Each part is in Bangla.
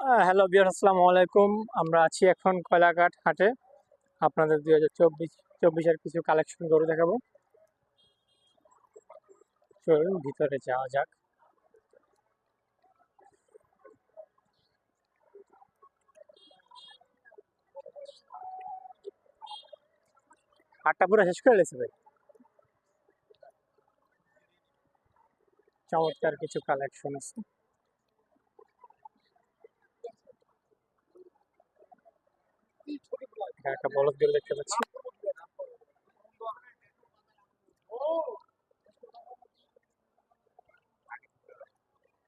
হ্যালো বিয়ার আসসালামু আলাইকুম। আমরা আছি এখন কয়লাঘাট হাটে। আপনাদের দুই হাজার চব্বিশ, চব্বিশের কিছু কালেকশন করে দেখাবো। চলুন ভিতরে যাওয়া যাক। হাটটা পুরো শেষ করে লেছে ভাই। চমৎকার কিছু কালেকশন আছে। এখানে একটা বলদ বিল দেখতে পাচ্ছি।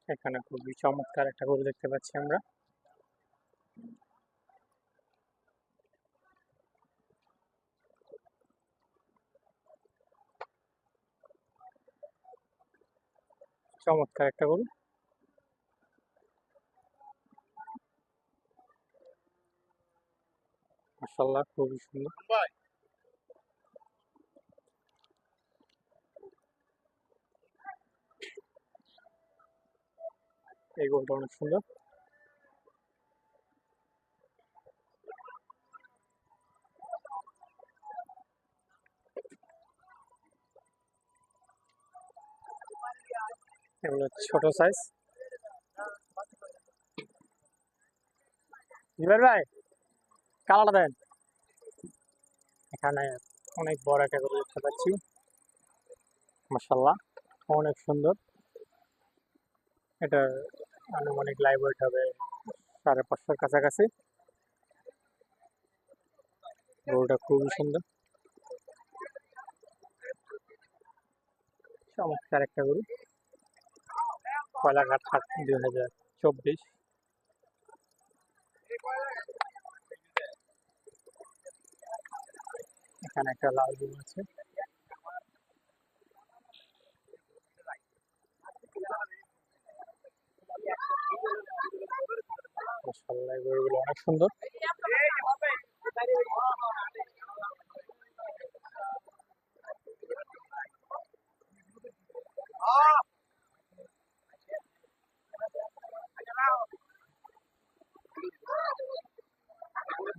এখানে খুবই চমৎকার একটা গরু দেখতে পাচ্ছি আমরা। চমৎকার একটা গরু। মাসাল্লাহ খুবই সুন্দর। এই গরুটা অনেক সুন্দর। এগুলো ছোট সাইজ জিবার ভাই কালারটা দেন। এখানে অনেক বড় একটা গরু দেখতে পাচ্ছি। মাসাল্লাহ অনেক সুন্দর। এটা আনুমানিক লাইভ হবে সাড়ে পাঁচশোর কাছাকাছি। গরুটা খুবই সুন্দর। চমৎকার একটা গরু। কয়লাঘাট হাট দুই হাজার চব্বিশ। এখানে একটা লাল গরু আছে। মাশাআল্লাহ এই গরুগুলো অনেক সুন্দর।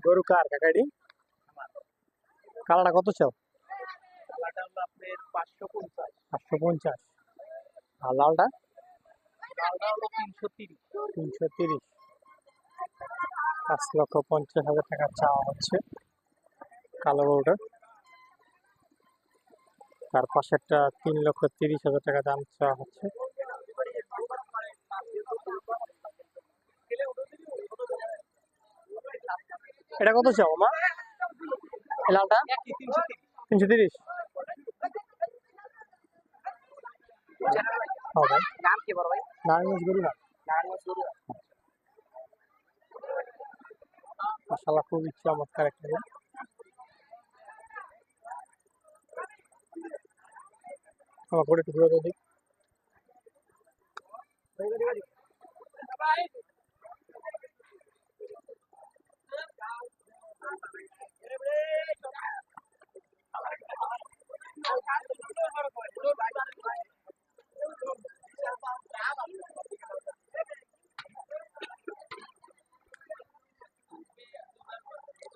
গরু কার কাকাইডি? কালাটা কত চাও? পাঁচশো পঞ্চাশ। আর লালটা? তিনশো তিরিশ। পাঁচ লক্ষ পঞ্চাশ হাজার টাকা চাওয়া হচ্ছে। কালো গরুটা তার পাশেরটা তিন লক্ষ তিরিশ হাজার টাকা দাম চাওয়া হচ্ছে। এটা কত চাও মা? লালটা তিনশো তিরিশ। হবে নাম কি বড় ভাই? নারায়ণগঞ্জ খুবই চমৎকার একটা গরু। আমার করে একটু ঘুরে দাও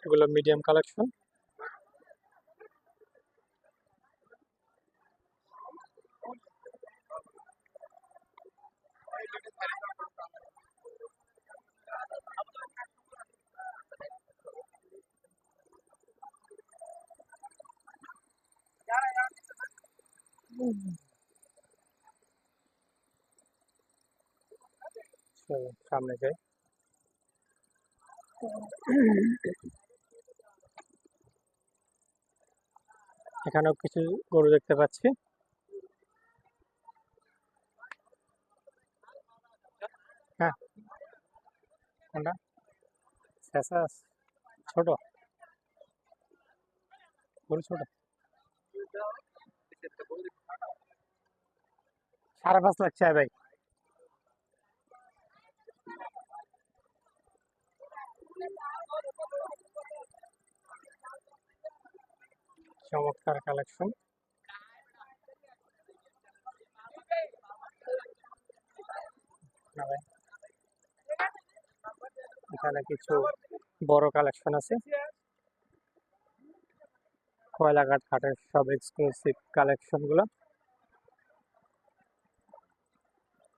এগুলো মিডিয়াম কালেকশন সামনে যাই। এখানেও কিছু গরু দেখতে পাচ্ছি। হ্যাঁ। ছোট। গরু ছোট। সাড়ে পাঁচ লাখ চাই ভাই। চমৎকার কালেকশন এখানে কিছু বড় কালেকশন আছে। কয়লাঘাট হাটের সব এক্সক্লুসিভ কালেকশনগুলো।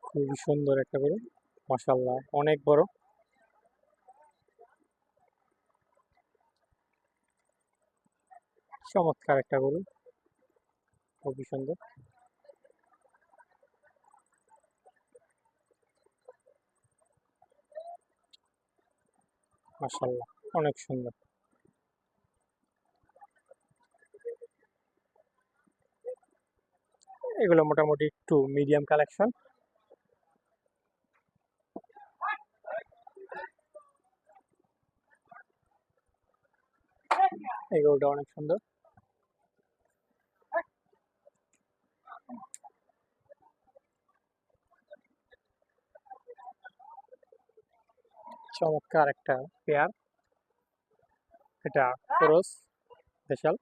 খুবই সুন্দর একটা করে মাসাল্লাহ অনেক বড়। চমৎকার একটা গরু। খুবই সুন্দর। মাসাল্লাহ অনেক সুন্দর। এগুলো মোটামুটি একটু মিডিয়াম কালেকশন এই গরুটা অনেক সুন্দর। চমৎকার একটা পেয়ার। এটা খরচ স্পেশাল।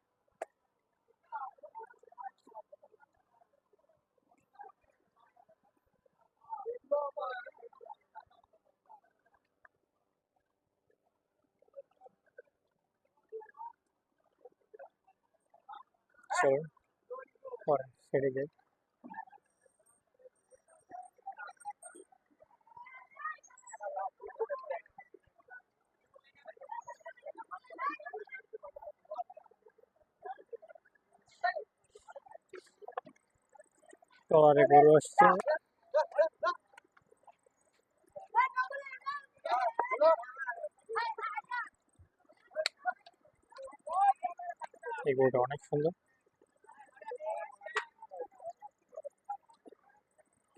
চলুন পরে সেরে যাই। টলারে গরু আসছে এই গরুটা অনেক সুন্দর।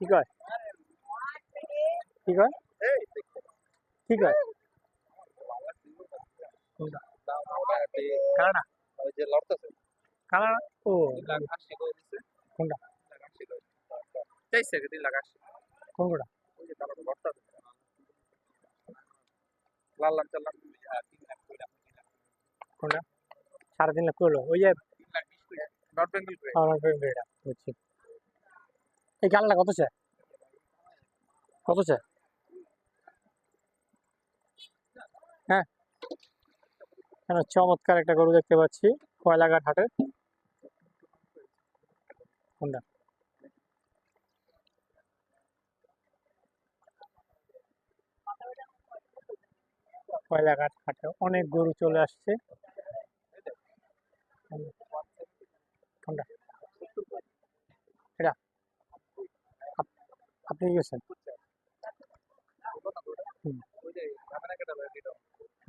কি কয়? কি কয়? কি কয়? ও। আশি করে দিছে কোনটা? করে আর তিন লাখ করে কোনটা? সাড়ে তিন লাখ করল ওই যে লাখ বিশ নর্থ বেঙ্গল এটা বুঝছি। এই কালারটা কত চায় কত চায় হ্যাঁ। এখানে চমৎকার একটা গরু দেখতে পাচ্ছি কয়লাঘাট হাটে কোনটা? কয়লাঘাট হাটে অনেক গরু চলে আসছে। এটা। আপনি গেছেন?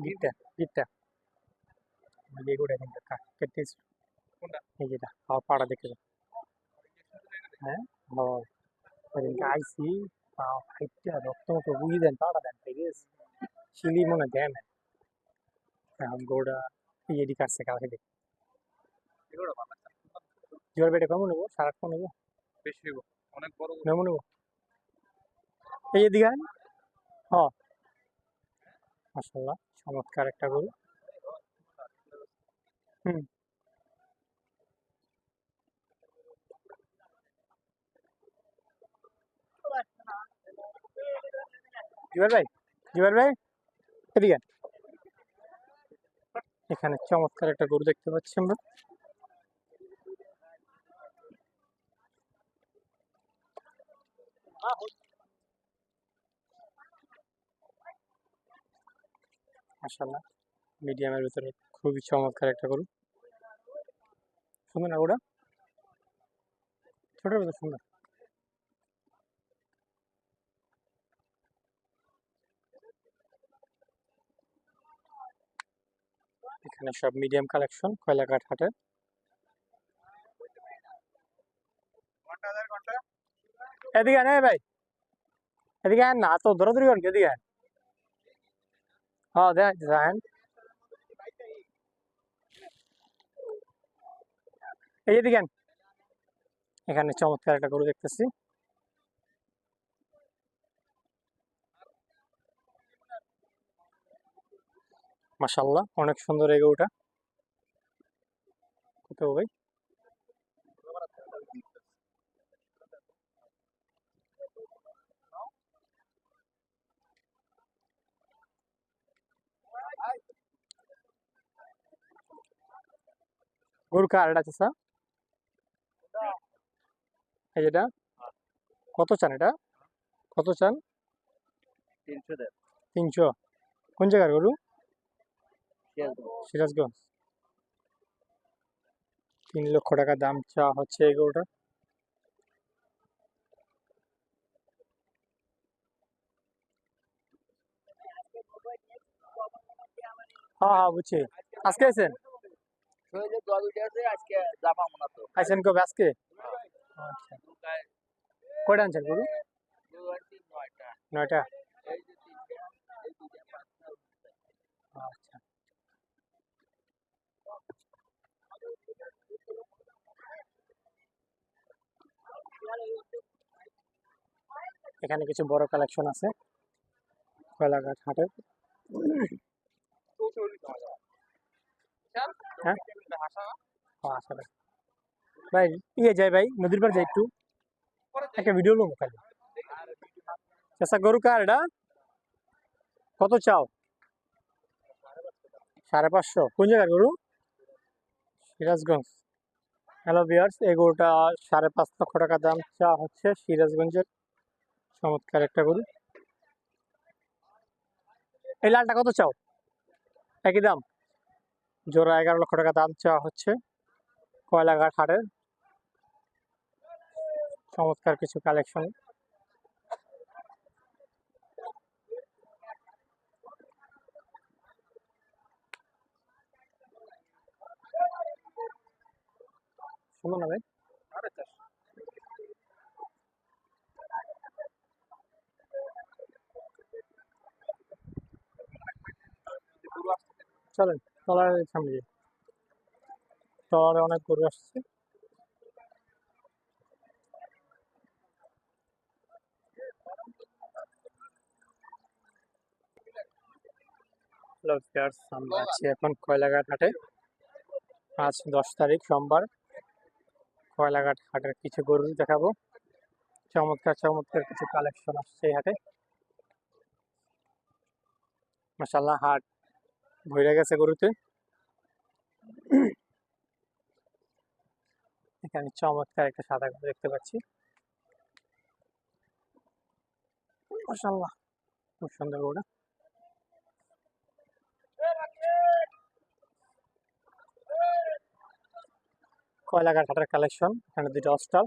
গিটটা গিটটা। এই কিন্তু কেটে এই যেটা আমার পাড়া দেখে। হ্যাঁ? হয় ওদিনকে আইসি হাইটটা রক্ত মতো বুঝি দেন ঠিক আছে শিলি মনে দেন এখন গোড়া এই এডি কাটছে কালকে দেখি এগুলো জোর বেটে কমন নেব সারাক্ষণ নেব বেশি হইব অনেক বড় নেব নেব এই এদিকে হ মাসাল্লাহ চমৎকার একটা গরু হুম জুয়েল ভাই জুয়েল ভাই, এদিকে। এখানে চমৎকার একটা গরু দেখতে পাচ্ছি আমরা। মাসাল্লাহ মিডিয়ামের ভিতরে খুবই চমৎকার একটা গরু। সুন্দর না ওটা ছোট সুন্দর? এখানে সব মিডিয়াম কালেকশন কয়লাঘাট হাটে। এদিকে আয় ভাই। এদিকে আয় না তো দৌড়াদৌড়ি করেন এদিকে আয়। হ্যাঁ দেখ এই এদিকে আন। এখানে চমৎকার একটা গরু দেখতেছি। মাসাল্লাহ অনেক সুন্দর এই গরুটা কোথাও ভাই গরু কার এটা কত চান এটা? কত চান? তিনশো। কোন জায়গার গরু? সিরাজগঞ্জ। তিন লক্ষ টাকা দাম চা হচ্ছে এই গরুটা হ্যাঁ হ্যাঁ বুঝছি। আজকে আছেন আছেন কবে? আজকে? আচ্ছা। কয়টা আনছেন গরু? নয়টা। আচ্ছা। এখানে কিছু বড় কালেকশন আছে। কয়লাঘাট হাটের। হ্যাঁ? আসলে ভাই ইয়ে যাই ভাই, নদীর পার যাই একটু। একটা ভিডিও লোক খালি চাষা গরু কার এটা? কত চাও? সাড়ে পাঁচশো। কোন জায়গায় গরু? সিরাজগঞ্জ। হ্যালো বিয়ার্স এই গরুটা সাড়ে পাঁচ লক্ষ টাকা দাম চা হচ্ছে সিরাজগঞ্জের। চমৎকার একটা গরু। এই লালটা কত চাও? একই দাম। জোড়া এগারো লক্ষ টাকা দাম চাওয়া হচ্ছে। কয়লাঘাট হাটের। চমৎকার কিছু কালেকশন শুনো না ভাই চলেন টলার সামনে যাই টলারে অনেক গরু আসছে। আছি এখন কয়লাঘাট হাটে। আজ দশ তারিখ, সোমবার। কয়লাঘাট হাটের কিছু গরু দেখাবো। চমৎকার চমৎকার কিছু কালেকশন আসছে এই হাটে। মাসাল্লাহ হাট ভরে গেছে গরুতে। এখানে চমৎকার একটা সাদা গরু দেখতে পাচ্ছি। মাসাল্লাহ খুব সুন্দর গরুটা। কয়লাঘাট হাটের কালেকশন এখানে দুইটা স্টল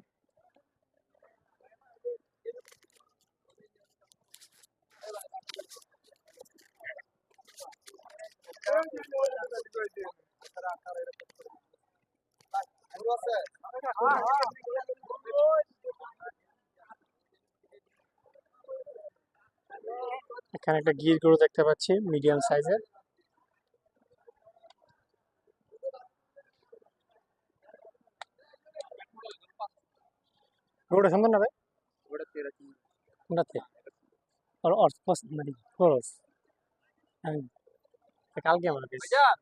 এখানে একটা গির গরু দেখতে পাচ্ছি মিডিয়াম সাইজের আমার কাছে। ভাইজান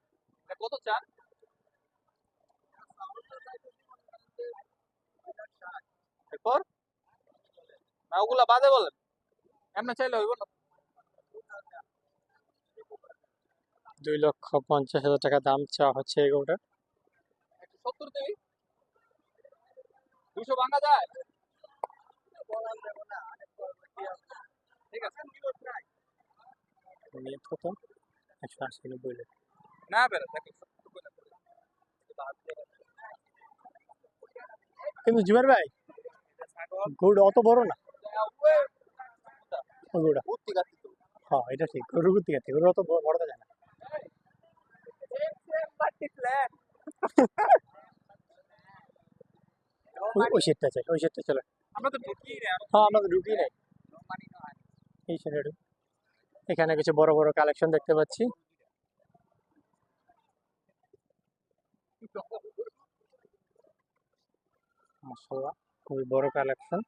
কত চান এরপর? না ওগুলা বাদে বলেন। এমনি চাইলে হইব না। দুই লক্ষ পঞ্চাশ হাজার টাকা দাম চাওয়া হচ্ছে এই গরুটার। একশো সত্তর দেবি দুশো ভাঙা যায়। কিন্তু জুমের ভাই গরুটা অত বড় না গরুটা হ্যাঁ এটা ঠিক গরু ঘুরতে গেছে গরু অত বড় যায় না ওই সেটটা চাই ওই সেটটা চলো। হ্যাঁ এখানে কিছু বড় বড় কালেকশন দেখতে পাচ্ছি। খুবই বড় কালেকশন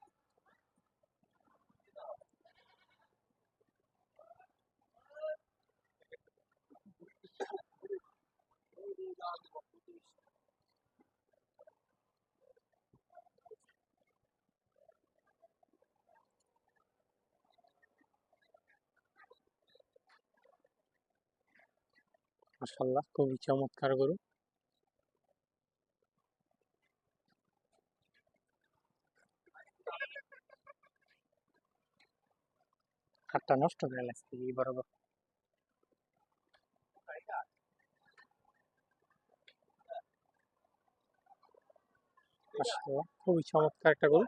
মাসাল্লাহ খুবই চমৎকার গরু। হাতটা নষ্ট হয়ে লাগছে এই বরাবর। খুবই চমৎকার একটা গরু।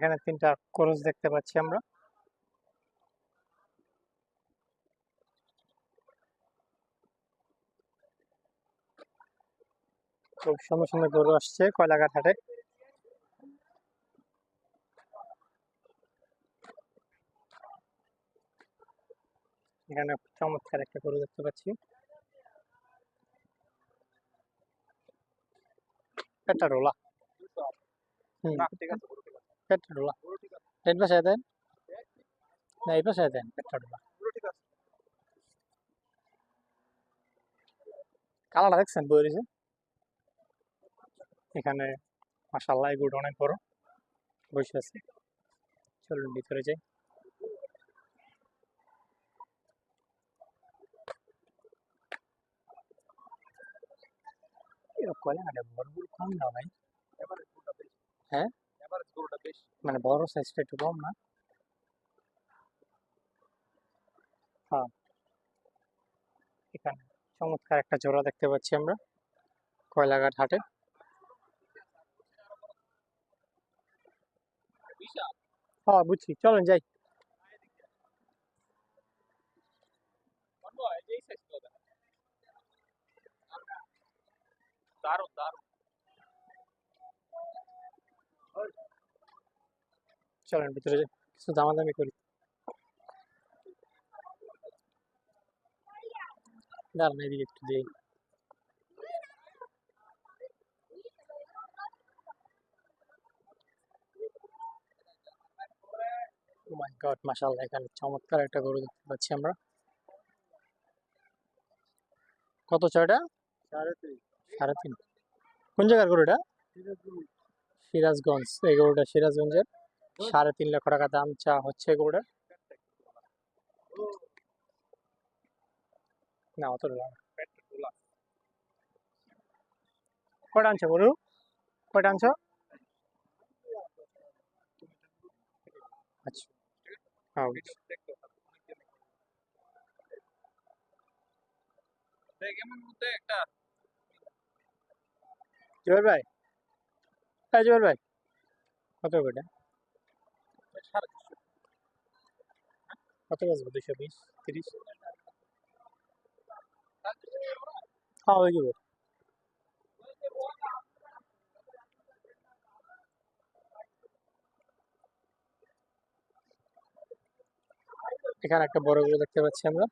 এখানে তিনটা করস দেখতে পাচ্ছি আমরা। খুব সুন্দর সুন্দর গরু আসছে কয়লাঘাট হাটে। এখানে চমৎকার একটা গরু দেখতে পাচ্ছি। ডোলা দুশো হুম। পেটটা ডোলা গরু ঠিক আছে কালারটা দেখছেন এখানে মাসাল্লাহ গরুটা অনেক বড় বসে আছে চলুন ভিতরে যাই বড় কম না ভাই হ্যাঁ? গরুটা বেশি মানে বড় সাইজটা একটু কম না? হ্যাঁ। এখানে চমৎকার একটা জোড়া দেখতে পাচ্ছি আমরা কয়লাঘাট হাটে। হ্যাঁ বুঝছি। চলুন যাই। দারুণ দারুণ। চলেন ভিতরে কিছু দামাদামি করি। দাঁড়ান এদিকে একটু দিই। মাই গড মাশাআল্লাহ এখানে চমৎকার একটা গরু দেখতে পাচ্ছি আমরা। কত ছয়টা? সাড়ে তিন। সাড়ে তিন। কোন জায়গার গরুটা সিরাজগঞ্জ এই গরুটা সিরাজগঞ্জের? সাড়ে তিন লক্ষ টাকা দাম চা হচ্ছে গরুটার না, অত কয়টা আনছো গরু কয়টা আনছো? আচ্ছা জোয়ার ভাই। হ্যাঁ জোয়ার ভাই। কত কয়টা সাড়ে তিনশো কত বাজবে দুশো বিশ তিরিশ হ্যাঁ হয়ে যাব এখানে একটা বড় গরু দেখতে পাচ্ছি আমরা